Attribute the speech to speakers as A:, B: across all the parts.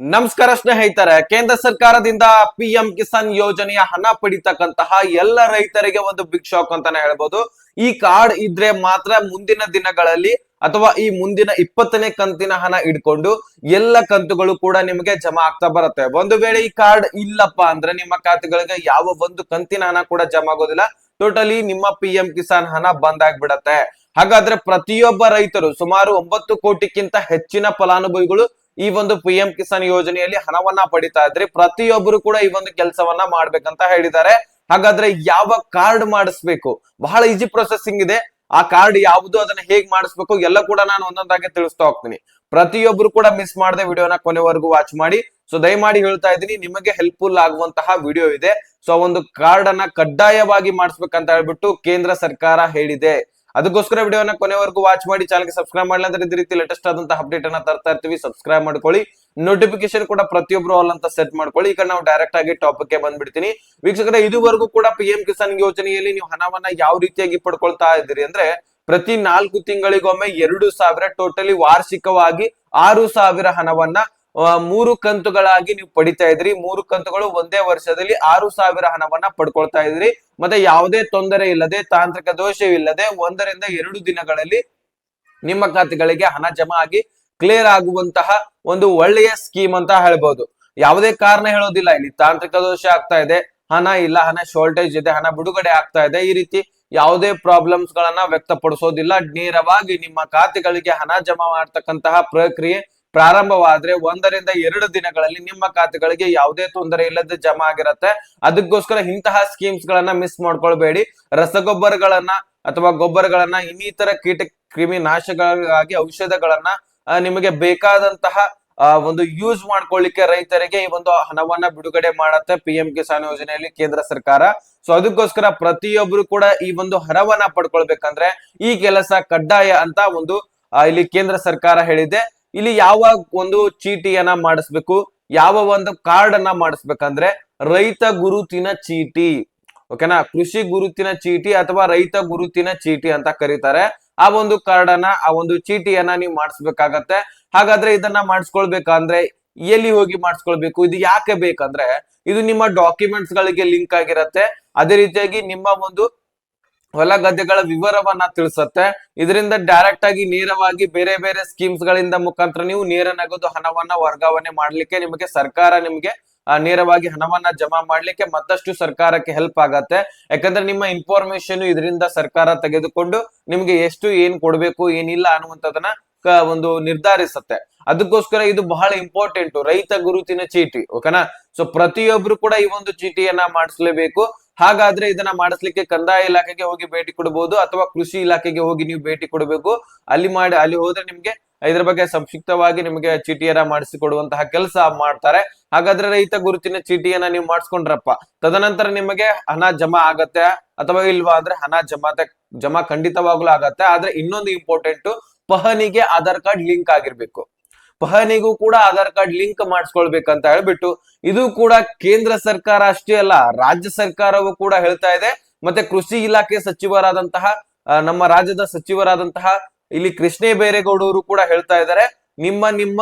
A: ನಮಸ್ಕಾರ ಸ್ನೇಹಿತರೆ, ಕೇಂದ್ರ ಸರ್ಕಾರದಿಂದ ಪಿ ಎಂ ಕಿಸಾನ್ ಯೋಜನೆಯ ಹಣ ಪಡಿತಕ್ಕಂತಹ ಎಲ್ಲ ರೈತರಿಗೆ ಒಂದು ಬಿಗ್ ಶಾಕ್ ಅಂತಾನೆ ಹೇಳ್ಬೋದು. ಈ ಕಾರ್ಡ್ ಇದ್ರೆ ಮಾತ್ರ ಮುಂದಿನ ದಿನಗಳಲ್ಲಿ ಅಥವಾ ಈ ಮುಂದಿನ ಇಪ್ಪತ್ತನೇ ಕಂತಿನ ಹಣ ಇಟ್ಕೊಂಡು ಎಲ್ಲ ಕಂತುಗಳು ಕೂಡ ನಿಮಗೆ ಜಮಾ ಆಗ್ತಾ ಬರುತ್ತೆ. ಒಂದು ವೇಳೆ ಈ ಕಾರ್ಡ್ ಇಲ್ಲಪ್ಪ ಅಂದ್ರೆ ನಿಮ್ಮ ಖಾತೆಗಳಿಗೆ ಯಾವ ಒಂದು ಕಂತಿನ ಹಣ ಕೂಡ ಜಮಾ ಆಗೋದಿಲ್ಲ. ಟೋಟಲಿ ನಿಮ್ಮ ಪಿ ಎಂ ಕಿಸಾನ್ ಹಣ ಬಂದ್ ಆಗ್ಬಿಡತ್ತೆ. ಹಾಗಾದ್ರೆ ಪ್ರತಿಯೊಬ್ಬ ರೈತರು ಸುಮಾರು ಒಂಬತ್ತು ಕೋಟಿಗಿಂತ ಹೆಚ್ಚಿನ ಫಲಾನುಭವಿಗಳು ಈ ಒಂದು ಪಿ ಎಂ ಕಿಸಾನ್ ಯೋಜನೆಯಲ್ಲಿ ಹಣವನ್ನ ಪಡಿತಾ ಇದ್ರಿ. ಪ್ರತಿಯೊಬ್ಬರು ಕೂಡ ಈ ಒಂದು ಕೆಲಸವನ್ನ ಮಾಡ್ಬೇಕಂತ ಹೇಳಿದ್ದಾರೆ. ಹಾಗಾದ್ರೆ ಯಾವ ಕಾರ್ಡ್ ಮಾಡಿಸ್ಬೇಕು? ಬಹಳ ಈಜಿ ಪ್ರೊಸೆಸಿಂಗ್ ಇದೆ. ಆ ಕಾರ್ಡ್ ಯಾವುದು, ಅದನ್ನ ಹೇಗ್ ಮಾಡಿಸ್ಬೇಕು? ಎಲ್ಲ ಕೂಡ ನಾನು ಒಂದೊಂದಾಗಿ ತಿಳಿಸ್ತಾ ಹೋಗ್ತೀನಿ. ಪ್ರತಿಯೊಬ್ರು ಕೂಡ ಮಿಸ್ ಮಾಡದೆ ವಿಡಿಯೋನ ಕೊನೆವರೆಗೂ ವಾಚ್ ಮಾಡಿ. ಸೊ ದಯಮಾಡಿ ಹೇಳ್ತಾ ಇದ್ದೀನಿ, ನಿಮಗೆ ಹೆಲ್ಪ್ಫುಲ್ ಆಗುವಂತಹ ವಿಡಿಯೋ ಇದೆ. ಸೊ ಒಂದು ಕಾರ್ಡ್ ಅನ್ನ ಕಡ್ಡಾಯವಾಗಿ ಮಾಡಿಸ್ಬೇಕಂತ ಹೇಳ್ಬಿಟ್ಟು ಕೇಂದ್ರ ಸರ್ಕಾರ ಹೇಳಿದೆ. ಅದಕ್ಕೋಸ್ಕರ ವಿಡಿಯೋನ ಕೊನೆವರೆಗೂ ವಾಚ್ ಮಾಡಿ ಚಾನಲ್ಗೆ ಸಬ್ಸ್ಕ್ರೈಬ್ ಮಾಡಲಿ ಅಂದ್ರೆ ಇದೇ ರೀತಿ ಲೇಟೆಸ್ಟ್ ಆದಂತಹ ಅಪ್ಡೇಟ್ ಅನ್ನ ತರ್ತಾ ಇರ್ತೀವಿ ಸಬ್ಸ್ಕ್ರೈಬ್ ಮಾಡ್ಕೊಳ್ಳಿ. ನೋಟಿಫಿಕೇಶನ್ ಕೂಡ ಪ್ರತಿಯೊಬ್ರು ಆಲ್ ಅಂತ ಸೆಟ್ ಮಾಡ್ಕೊಳ್ಳಿ. ಈಗ ನಾವು ಡೈರೆಕ್ಟ್ ಆಗಿ ಟಾಪಿಕ್ಗೆ ಬಂದ್ಬಿಡ್ತೀನಿ. ವೀಕ್ಷಕರ, ಇದುವರೆಗೂ ಕೂಡ ಪಿ ಎಂ ಕಿಸಾನ್ ಯೋಜನೆಯಲ್ಲಿ ನೀವು ಹಣವನ್ನ ಯಾವ ರೀತಿಯಾಗಿ ಪಡ್ಕೊಳ್ತಾ ಇದ್ದೀರಿ ಅಂದ್ರೆ, ಪ್ರತಿ ನಾಲ್ಕು ತಿಂಗಳಿಗೊಮ್ಮೆ ಎರಡು ಸಾವಿರ ಟೋಟಲಿ ವಾರ್ಷಿಕವಾಗಿ ಆರು ಸಾವಿರ ಹಣವನ್ನ ಮೂರು ಕಂತುಗಳಾಗಿ ನೀವು ಪಡಿತಾ ಇದ್ರಿ. ಮೂರು ಕಂತುಗಳು ಒಂದೇ ವರ್ಷದಲ್ಲಿ ಆರು ಸಾವಿರ ಹಣವನ್ನ ಪಡ್ಕೊಳ್ತಾ ಇದ್ರಿ. ಮತ್ತೆ ಯಾವುದೇ ತೊಂದರೆ ಇಲ್ಲದೆ, ತಾಂತ್ರಿಕ ದೋಷವಿಲ್ಲದೆ ಒಂದರಿಂದ ಎರಡು ದಿನಗಳಲ್ಲಿ ನಿಮ್ಮ ಖಾತೆಗಳಿಗೆ ಹಣ ಜಮಾ ಆಗಿ ಕ್ಲಿಯರ್ ಆಗುವಂತಹ ಒಂದು ಒಳ್ಳೆಯ ಸ್ಕೀಮ್ ಅಂತ ಹೇಳ್ಬೋದು. ಯಾವುದೇ ಕಾರಣ ಹೇಳೋದಿಲ್ಲ. ಇಲ್ಲಿ ತಾಂತ್ರಿಕ ದೋಷ ಆಗ್ತಾ ಇದೆ. ಹಣ ಇಲ್ಲ, ಹಣ ಶಾರ್ಟೇಜ್ ಇದೆ, ಹಣ ಬಿಡುಗಡೆ ಆಗ್ತಾ ಇದೆ. ಈ ರೀತಿ ಯಾವುದೇ ಪ್ರಾಬ್ಲಮ್ಸ್ ಗಳನ್ನ ವ್ಯಕ್ತಪಡಿಸೋದಿಲ್ಲ. ನೇರವಾಗಿ ನಿಮ್ಮ ಖಾತೆಗಳಿಗೆ ಹಣ ಜಮಾ ಮಾಡ್ತಕ್ಕಂತಹ ಪ್ರಕ್ರಿಯೆ ಪ್ರಾರಂಭವಾದ್ರೆ ಒಂದರಿಂದ ಎರಡು ದಿನಗಳಲ್ಲಿ ನಿಮ್ಮ ಖಾತೆಗಳಿಗೆ ಯಾವುದೇ ತೊಂದರೆ ಇಲ್ಲದೆ ಜಮಾ ಆಗಿರತ್ತೆ. ಅದಕ್ಕೋಸ್ಕರ ಇಂತಹ ಸ್ಕೀಮ್ಸ್ ಗಳನ್ನ ಮಿಸ್ ಮಾಡ್ಕೊಳ್ಬೇಡಿ. ರಸಗೊಬ್ಬರಗಳನ್ನ ಅಥವಾ ಗೊಬ್ಬರಗಳನ್ನ ಇನ್ನಿತರ ಕೀಟ ಕ್ರಿಮಿ ನಾಶಗಳಿಗಾಗಿ ಔಷಧಗಳನ್ನ ನಿಮಗೆ ಬೇಕಾದಂತಹ ಒಂದು ಯೂಸ್ ಮಾಡ್ಕೊಳ್ಳಿಕ್ಕೆ ರೈತರಿಗೆ ಈ ಒಂದು ಹಣವನ್ನ ಬಿಡುಗಡೆ ಮಾಡತ್ತೆ ಪಿ ಎಂ ಕಿಸಾನ್ ಯೋಜನೆಯಲ್ಲಿ ಕೇಂದ್ರ ಸರ್ಕಾರ. ಸೊ ಅದಕ್ಕೋಸ್ಕರ ಪ್ರತಿಯೊಬ್ರು ಕೂಡ ಈ ಒಂದು ಹಣವನ್ನ ಪಡ್ಕೊಳ್ಬೇಕಂದ್ರೆ ಈ ಕೆಲಸ ಕಡ್ಡಾಯ ಅಂತ ಒಂದು ಇಲ್ಲಿ ಕೇಂದ್ರ ಸರ್ಕಾರ ಹೇಳಿದೆ. ಇಲ್ಲಿ ಯಾವ ಒಂದು ಚೀಟಿಯನ್ನ ಮಾಡಿಸ್ಬೇಕು? ಯಾವ ಒಂದು ಕಾರ್ಡ್ ಅನ್ನ ಮಾಡಿಸ್ಬೇಕಂದ್ರೆ ರೈತ ಗುರುತಿನ ಚೀಟಿ. ಓಕೆನಾ? ಕೃಷಿ ಗುರುತಿನ ಚೀಟಿ ಅಥವಾ ರೈತ ಗುರುತಿನ ಚೀಟಿ ಅಂತ ಕರೀತಾರೆ. ಆ ಒಂದು ಕಾರ್ಡ್ ಅನ್ನ ಆ ಒಂದು ಚೀಟಿಯನ್ನ ನೀವು ಮಾಡಿಸ್ಬೇಕಾಗತ್ತೆ. ಹಾಗಾದ್ರೆ ಇದನ್ನ ಮಾಡಿಸ್ಕೊಳ್ಬೇಕಂದ್ರೆ ಎಲ್ಲಿ ಹೋಗಿ ಮಾಡಿಸ್ಕೊಳ್ಬೇಕು? ಇದು ಯಾಕೆ ಬೇಕಂದ್ರೆ, ಇದು ನಿಮ್ಮ ಡಾಕ್ಯುಮೆಂಟ್ಸ್ ಗಳಿಗೆ ಲಿಂಕ್ ಆಗಿರತ್ತೆ. ಅದೇ ರೀತಿಯಾಗಿ ನಿಮ್ಮ ಒಂದು ಹೊಲ ಗದ್ದೆಗಳ ವಿವರವನ್ನ ತಿಳಿಸುತ್ತೆ. ಇದರಿಂದ ಡೈರೆಕ್ಟ್ ಆಗಿ ನೇರವಾಗಿ ಬೇರೆ ಬೇರೆ ಸ್ಕೀಮ್ಸ್ ಗಳಿಂದ ಮುಖಾಂತರ ನೀವು ನೇರ ನಗದು ಹಣವನ್ನ ವರ್ಗಾವಣೆ ಮಾಡ್ಲಿಕ್ಕೆ ನಿಮಗೆ ಸರ್ಕಾರ ನಿಮಗೆ ನೇರವಾಗಿ ಹಣವನ್ನ ಜಮಾ ಮಾಡ್ಲಿಕ್ಕೆ ಮತ್ತಷ್ಟು ಸರ್ಕಾರಕ್ಕೆ ಹೆಲ್ಪ್ ಆಗತ್ತೆ. ಯಾಕಂದ್ರೆ ನಿಮ್ಮ ಇನ್ಫಾರ್ಮೇಶನ್ ಇದರಿಂದ ಸರ್ಕಾರ ತೆಗೆದುಕೊಂಡು ನಿಮ್ಗೆ ಎಷ್ಟು ಏನ್ ಕೊಡ್ಬೇಕು, ಏನಿಲ್ಲ ಅನ್ನುವಂಥದ್ದನ್ನ ಕ- ಒಂದು ನಿರ್ಧಾರಿಸುತ್ತೆ. ಅದಕ್ಕೋಸ್ಕರ ಇದು ಬಹಳ ಇಂಪಾರ್ಟೆಂಟ್ ರೈತ ಗುರುತಿನ ಚೀಟಿ ಓಕೆನಾ ಸೊ ಪ್ರತಿಯೊಬ್ರು ಕೂಡ ಈ ಒಂದು ಚೀಟಿಯನ್ನ ಮಾಡಿಸ್ಲೇಬೇಕು. ಹಾಗಾದ್ರೆ ಇದನ್ನ ಮಾಡಿಸ್ಲಿಕ್ಕೆ ಕಂದಾಯ ಇಲಾಖೆಗೆ ಹೋಗಿ ಭೇಟಿ ಕೊಡಬಹುದು ಅಥವಾ ಕೃಷಿ ಇಲಾಖೆಗೆ ಹೋಗಿ ನೀವು ಭೇಟಿ ಕೊಡಬೇಕು. ಅಲ್ಲಿ ಮಾಡಿ, ಅಲ್ಲಿ ಹೋದ್ರೆ ನಿಮ್ಗೆ ಇದ್ರ ಬಗ್ಗೆ ಸಂಕ್ಷಿಪ್ತವಾಗಿ ನಿಮಗೆ ಚೀಟಿಯನ್ನ ಮಾಡಿಸಿಕೊಡುವಂತಹ ಕೆಲಸ ಮಾಡ್ತಾರೆ. ಹಾಗಾದ್ರೆ ರೈತ ಗುರುತಿನ ಚೀಟಿಯನ್ನ ನೀವು ಮಾಡಿಸ್ಕೊಂಡ್ರಪ್ಪ. ತದನಂತರ ನಿಮಗೆ ಹಣ ಜಮಾ ಆಗತ್ತೆ ಅಥವಾ ಇಲ್ವಾ ಅಂದ್ರೆ ಹಣ ಜಮಾ ಜಮಾ ಖಂಡಿತವಾಗ್ಲೂ ಆಗತ್ತೆ. ಆದ್ರೆ ಇನ್ನೊಂದು ಇಂಪಾರ್ಟೆಂಟ್ ಪಹನಿಗೆ ಆಧಾರ್ ಕಾರ್ಡ್ ಲಿಂಕ್ ಆಗಿರ್ಬೇಕು. ಪಹನಿಗೂ ಕೂಡ ಆಧಾರ್ ಕಾರ್ಡ್ ಲಿಂಕ್ ಮಾಡಿಸ್ಕೊಳ್ಬೇಕಂತ ಹೇಳ್ಬಿಟ್ಟು, ಇದು ಕೂಡ ಕೇಂದ್ರ ಸರ್ಕಾರ ಅಷ್ಟೇ ಅಲ್ಲ, ರಾಜ್ಯ ಸರ್ಕಾರವು ಕೂಡ ಹೇಳ್ತಾ ಇದೆ. ಮತ್ತೆ ಕೃಷಿ ಇಲಾಖೆ ಸಚಿವರಾದಂತಹ ನಮ್ಮ ರಾಜ್ಯದ ಸಚಿವರಾದಂತಹ ಇಲ್ಲಿ ಕೃಷ್ಣೇ ಬೇರೇಗೌಡರು ಕೂಡ ಹೇಳ್ತಾ ಇದ್ದಾರೆ, ನಿಮ್ಮ ನಿಮ್ಮ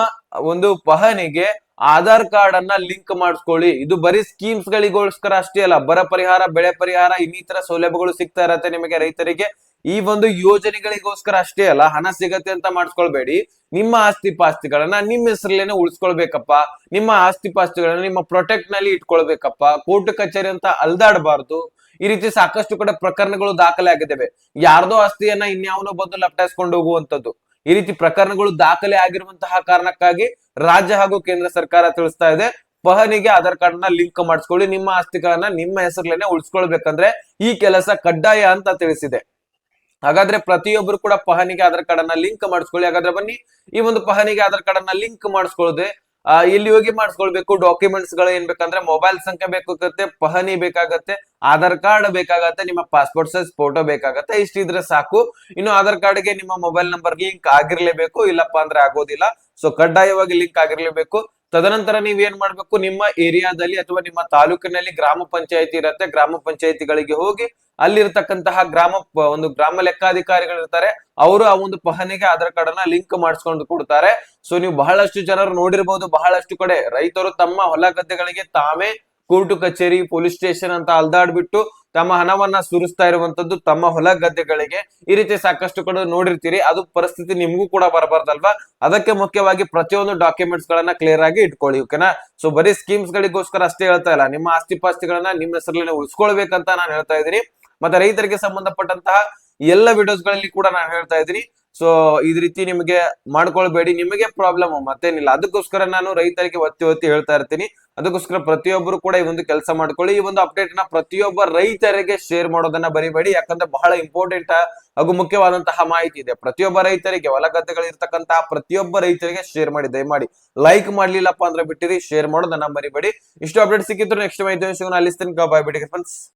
A: ಒಂದು ಪಹನಿಗೆ ಆಧಾರ್ ಕಾರ್ಡ್ ಅನ್ನ ಲಿಂಕ್ ಮಾಡಿಸ್ಕೊಳ್ಳಿ. ಇದು ಬರೀ ಸ್ಕೀಮ್ಸ್ ಗಳಿಗೋಸ್ಕರ ಅಷ್ಟೇ ಅಲ್ಲ, ಬರ ಪರಿಹಾರ, ಬೆಳೆ ಪರಿಹಾರ, ಇನ್ನಿತರ ಸೌಲಭ್ಯಗಳು ಸಿಗ್ತಾ ಇರತ್ತೆ ನಿಮಗೆ ರೈತರಿಗೆ. ಈ ಒಂದು ಯೋಜನೆಗಳಿಗೋಸ್ಕರ ಅಷ್ಟೇ ಅಲ್ಲ, ಹಣ ಸಿಗತ್ತೆ ಅಂತ ಮಾಡಿಸ್ಕೊಳ್ಬೇಡಿ. ನಿಮ್ಮ ಆಸ್ತಿ ಪಾಸ್ತಿಗಳನ್ನ ನಿಮ್ಮ ಹೆಸರಲ್ಲೇನೆ ಉಳಿಸ್ಕೊಳ್ಬೇಕಪ್ಪ. ನಿಮ್ಮ ಆಸ್ತಿ ಪಾಸ್ತಿಗಳನ್ನ ನಿಮ್ಮ ಪ್ರೊಟೆಕ್ಟ್ನಲ್ಲಿ ಇಟ್ಕೊಳ್ಬೇಕಪ್ಪ. ಕೋರ್ಟ್ ಕಚೇರಿ ಅಂತ ಅಲ್ದಾಡಬಾರ್ದು. ಈ ರೀತಿ ಸಾಕಷ್ಟು ಕಡೆ ಪ್ರಕರಣಗಳು ದಾಖಲೆ ಆಗಿದ್ದಾವೆ. ಯಾರ್ದೋ ಆಸ್ತಿಯನ್ನ ಇನ್ಯಾವನೋ ಬಂದು ಲಪ್ಟಾಯಿಸ್ಕೊಂಡು ಹೋಗುವಂತದ್ದು ಈ ರೀತಿ ಪ್ರಕರಣಗಳು ದಾಖಲೆ ಆಗಿರುವಂತಹ ಕಾರಣಕ್ಕಾಗಿ ರಾಜ್ಯ ಹಾಗೂ ಕೇಂದ್ರ ಸರ್ಕಾರ ತಿಳಿಸ್ತಾ ಇದೆ. ಪಹನಿಗೆ ಆಧಾರ್ ಕಾರ್ಡ್ನ ಲಿಂಕ್ ಮಾಡಿಸ್ಕೊಳ್ಳಿ. ನಿಮ್ಮ ಆಸ್ತಿಗಳನ್ನ ನಿಮ್ಮ ಹೆಸರಲ್ಲೇನೆ ಉಳಿಸ್ಕೊಳ್ಬೇಕಂದ್ರೆ ಈ ಕೆಲಸ ಕಡ್ಡಾಯ ಅಂತ ತಿಳಿಸಿದೆ. ಹಾಗಾದ್ರೆ ಪ್ರತಿಯೊಬ್ಬರು ಕೂಡ ಪಹನಿಗೆ ಆಧಾರ್ ಕಾರ್ಡ್ ಅನ್ನ ಲಿಂಕ್ ಮಾಡಿಸ್ಕೊಳ್ಳಿ. ಹಾಗಾದ್ರೆ ಬನ್ನಿ, ಈ ಒಂದು ಪಹನಿಗೆ ಆಧಾರ್ ಕಾರ್ಡ್ ಅನ್ನ ಲಿಂಕ್ ಮಾಡಿಸ್ಕೊಳ್ಳದೆ. ಇಲ್ಲಿ ಹೋಗಿ ಮಾಡಿಸ್ಕೊಳ್ಬೇಕು. ಡಾಕ್ಯುಮೆಂಟ್ಸ್ಗಳು ಏನ್ ಬೇಕಂದ್ರೆ ಮೊಬೈಲ್ ಸಂಖ್ಯೆ ಬೇಕಾಗತ್ತೆ ಪಹನಿ ಬೇಕಾಗತ್ತೆ, ಆಧಾರ್ ಕಾರ್ಡ್ ಬೇಕಾಗತ್ತೆ, ನಿಮ್ಮ ಪಾಸ್ಪೋರ್ಟ್ ಸೈಜ್ ಫೋಟೋ ಬೇಕಾಗತ್ತೆ ಇಷ್ಟಿದ್ರೆ ಸಾಕು. ಇನ್ನು ಆಧಾರ್ ಕಾರ್ಡ್ಗೆ ನಿಮ್ಮ ಮೊಬೈಲ್ ನಂಬರ್ ಲಿಂಕ್ ಆಗಿರ್ಲೇಬೇಕು, ಇಲ್ಲಪ್ಪ ಅಂದ್ರೆ ಆಗೋದಿಲ್ಲ. ಸೊ ಕಡ್ಡಾಯವಾಗಿ ಲಿಂಕ್ ಆಗಿರ್ಲೇಬೇಕು. ತದನಂತರ ನೀವ್ ಏನ್ ಮಾಡ್ಬೇಕು? ನಿಮ್ಮ ಏರಿಯಾದಲ್ಲಿ ಅಥವಾ ನಿಮ್ಮ ತಾಲೂಕಿನಲ್ಲಿ ಗ್ರಾಮ ಪಂಚಾಯತಿ ಇರತ್ತೆ. ಗ್ರಾಮ ಪಂಚಾಯತಿಗಳಿಗೆ ಹೋಗಿ ಅಲ್ಲಿರ್ತಕ್ಕಂತಹ ಗ್ರಾಮ ಒಂದು ಗ್ರಾಮ ಲೆಕ್ಕಾಧಿಕಾರಿಗಳು ಇರ್ತಾರೆ. ಅವರು ಆ ಒಂದು ಪಹನಿಗೆ ಆಧಾರ್ ಕಾರ್ಡ್ ಅನ್ನ ಲಿಂಕ್ ಮಾಡಿಸ್ಕೊಂಡು ಕೊಡ್ತಾರೆ. ಸೊ ನೀವು ಬಹಳಷ್ಟು ಜನರು ನೋಡಿರ್ಬೋದು. ಬಹಳಷ್ಟು ಕಡೆ ರೈತರು ತಮ್ಮ ಹೊಲ ಗದ್ದೆಗಳಿಗೆ ತಾವೇ ಕೋರ್ಟು ಕಚೇರಿ, ಪೊಲೀಸ್ ಸ್ಟೇಷನ್ ಅಂತ ಅಲ್ದಾಡ್ಬಿಟ್ಟು ತಮ್ಮ ಹಣವನ್ನ ಸುರಿಸ್ತಾ ಇರುವಂತದ್ದು ತಮ್ಮ ಹೊಲ ಗದ್ದೆಗಳಿಗೆ ಈ ರೀತಿ ಸಾಕಷ್ಟು ಕಡೆ ನೋಡಿರ್ತೀರಿ. ಅದು ಪರಿಸ್ಥಿತಿ ನಿಮಗೂ ಕೂಡ ಬರಬಾರ್ದಲ್ವಾ? ಅದಕ್ಕೆ ಮುಖ್ಯವಾಗಿ ಪ್ರತಿಯೊಂದು ಡಾಕ್ಯುಮೆಂಟ್ಸ್ ಗಳನ್ನ ಕ್ಲಿಯರ್ ಆಗಿ ಇಟ್ಕೊಳ್ಳಿ ಓಕೆನಾ ಸೊ ಬರೀ ಸ್ಕೀಮ್ಸ್ ಗಳಿಗೋಸ್ಕರ ಅಷ್ಟೇ ಹೇಳ್ತಾ ಇಲ್ಲ. ನಿಮ್ಮ ಆಸ್ತಿ ಪಾಸ್ತಿಗಳನ್ನ ನಿಮ್ಮ ಹೆಸರಲ್ಲಿ ಉಳಿಸ್ಕೊಳ್ಬೇಕಂತ ನಾನು ಹೇಳ್ತಾ ಇದ್ದೀನಿ. ಮತ್ತೆ ರೈತರಿಗೆ ಸಂಬಂಧಪಟ್ಟಂತಹ ಎಲ್ಲ ವಿಡಿಯೋಸ್ಗಳಲ್ಲಿ ಕೂಡ ನಾನು ಹೇಳ್ತಾ ಇದ್ದೀನಿ. ಸೊ ಇದ ರೀತಿ ನಿಮಗೆ ಮಾಡ್ಕೊಳ್ಬೇಡಿ. ನಿಮಗೆ ಪ್ರಾಬ್ಲಮ್ ಮತ್ತೇನಿಲ್ಲ. ಅದಕ್ಕೋಸ್ಕರ ನಾನು ರೈತರಿಗೆ ಒತ್ತಿ ಒತ್ತಿ ಹೇಳ್ತಾ ಇರ್ತೀನಿ. ಅದಕ್ಕೋಸ್ಕರ ಪ್ರತಿಯೊಬ್ಬರು ಕೂಡ ಈ ಒಂದು ಕೆಲಸ ಮಾಡ್ಕೊಳ್ಳಿ. ಈ ಒಂದು ಅಪ್ಡೇಟ್ನ ಪ್ರತಿಯೊಬ್ಬ ರೈತರಿಗೆ ಶೇರ್ ಮಾಡೋದನ್ನ ಬರಿಬೇಡಿ. ಯಾಕಂದ್ರೆ ಬಹಳ ಇಂಪಾರ್ಟೆಂಟ್ ಹಾಗೂ ಮುಖ್ಯವಾದಂತಹ ಮಾಹಿತಿ ಇದೆ. ಪ್ರತಿಯೊಬ್ಬ ರೈತರಿಗೆ ಹೊಲ ಗದ್ದೆಗಳು ಇರ್ತಕ್ಕಂತಹ ಪ್ರತಿಯೊಬ್ಬ ರೈತರಿಗೆ ಶೇರ್ ಮಾಡಿ, ದಯಮಾಡಿ. ಲೈಕ್ ಮಾಡ್ಲಿಲ್ಲಪ್ಪ ಅಂದ್ರೆ ಬಿಟ್ಟಿರಿ ಶೇರ್ ಮಾಡೋದನ್ನ ಬರಿಬೇಡಿ ಇಷ್ಟು ಅಪ್ಡೇಟ್ ಸಿಕ್ಕಿದ್ರು ನೆಕ್ಸ್ಟ್ ಮಾಹಿತಿ ಸಿಗೋಣ ಅಲ್ಲಿ ಬಾಯ್ ಬಿಡಿ ಫ್ರೆಂಡ್ಸ್